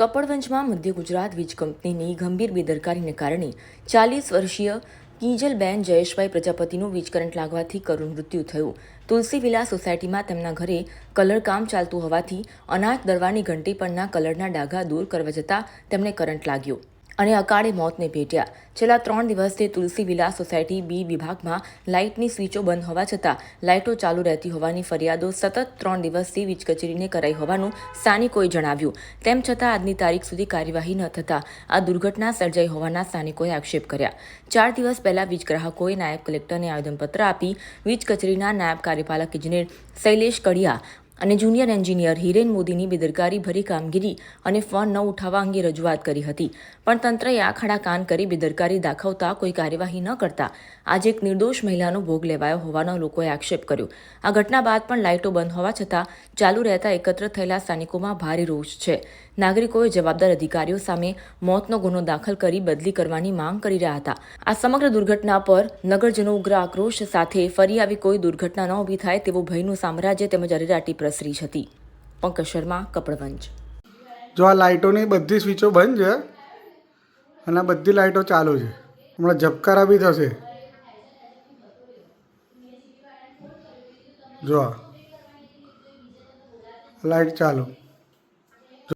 કપડવંજમાં મધ્ય ગુજરાત વીજ કંપનીની ગંભીર બેદરકારીને કારણે ચાલીસ વર્ષીય કિંજલબેન જયેશભાઈ પ્રજાપતિનું વીજ કરંટ લાગવાથી કરુણ મૃત્યુ થયું. તુલસી વિલા સોસાયટીમાં તેમના ઘરે કલર કામ ચાલતું હોવાથી અનાજ દરવાની ઘંટી પરના કલરના ડાઘા દૂર કરવા જતાં તેમને કરંટ લાગ્યો. અને અકાળે મોતને ભેટ્યા. છેલ્લા ત્રણ દિવસથી તુલસી વિલા સોસાયટી બી વિભાગમાં લાઇટની સ્વિચો બંધ હોવા છતાં લાઇટો ચાલુ રહેતી હોવાની ફરિયાદો સતત ત્રણ દિવસથી વીજ કચેરીને કરાઈ હોવાનું સ્થાનિકોએ જણાવ્યું. તેમ છતાં આજની તારીખ સુધી કાર્યવાહી ન થતાં આ દુર્ઘટના સર્જાઈ હોવાના સ્થાનિકોએ આક્ષેપ કર્યા. ચાર દિવસ પહેલા વીજ ગ્રાહકોએ નાયબ કલેક્ટરને આવેદનપત્ર આપી વીજ કચેરીના નાયબ કાર્યપાલક ઇજનેર શૈલેષ કડિયા અને જુનિયર એન્જિનિયર હિરેન મોદીની બેદરકારી ભરી કામગીરી અને ફોન ન ઉઠાવવા અંગે રજૂઆત કરી હતી. પણ તંત્રએ આખાડા કાન કરી બેદરકારી દાખવતા કોઈ કાર્યવાહી ન કરતા. આજે એક નિર્દોષ મહિલાનો ભોગ લેવાયો હોવાનો લોકોએ આક્ષેપ કર્યો. આ ઘટના બાદ પણ લાઇટો બંધ હોવા છતાં ચાલુ રહેતા એકત્ર થયેલા સ્થાનિકોમાં ભારે રોષ છે. નાગરિકોએ જવાબદાર અધિકારીઓ સામે મોતનો ગુનો દાખલ કરી બદલી કરવાની માંગ કરી રહ્યા હતા. આ સમગ્ર દુર્ઘટના પર નગરજનો ઉગ્ર આક્રોશ સાથે ફરી આવી કોઈ દુર્ઘટના ન ઊભી થાય તેવું ભયનું સામ્રાજ્ય તેમજ અરેરાટી પ્રસરી હતી. પંકજ શર્મા કપડવંજ. જો આ લાઇટોની બધી સ્વિચો બંધ છે, અને બધી લાઇટો ચાલુ છે, હમણાં ઝબકારા બી થશે. જો લાઇટ ચાલુ.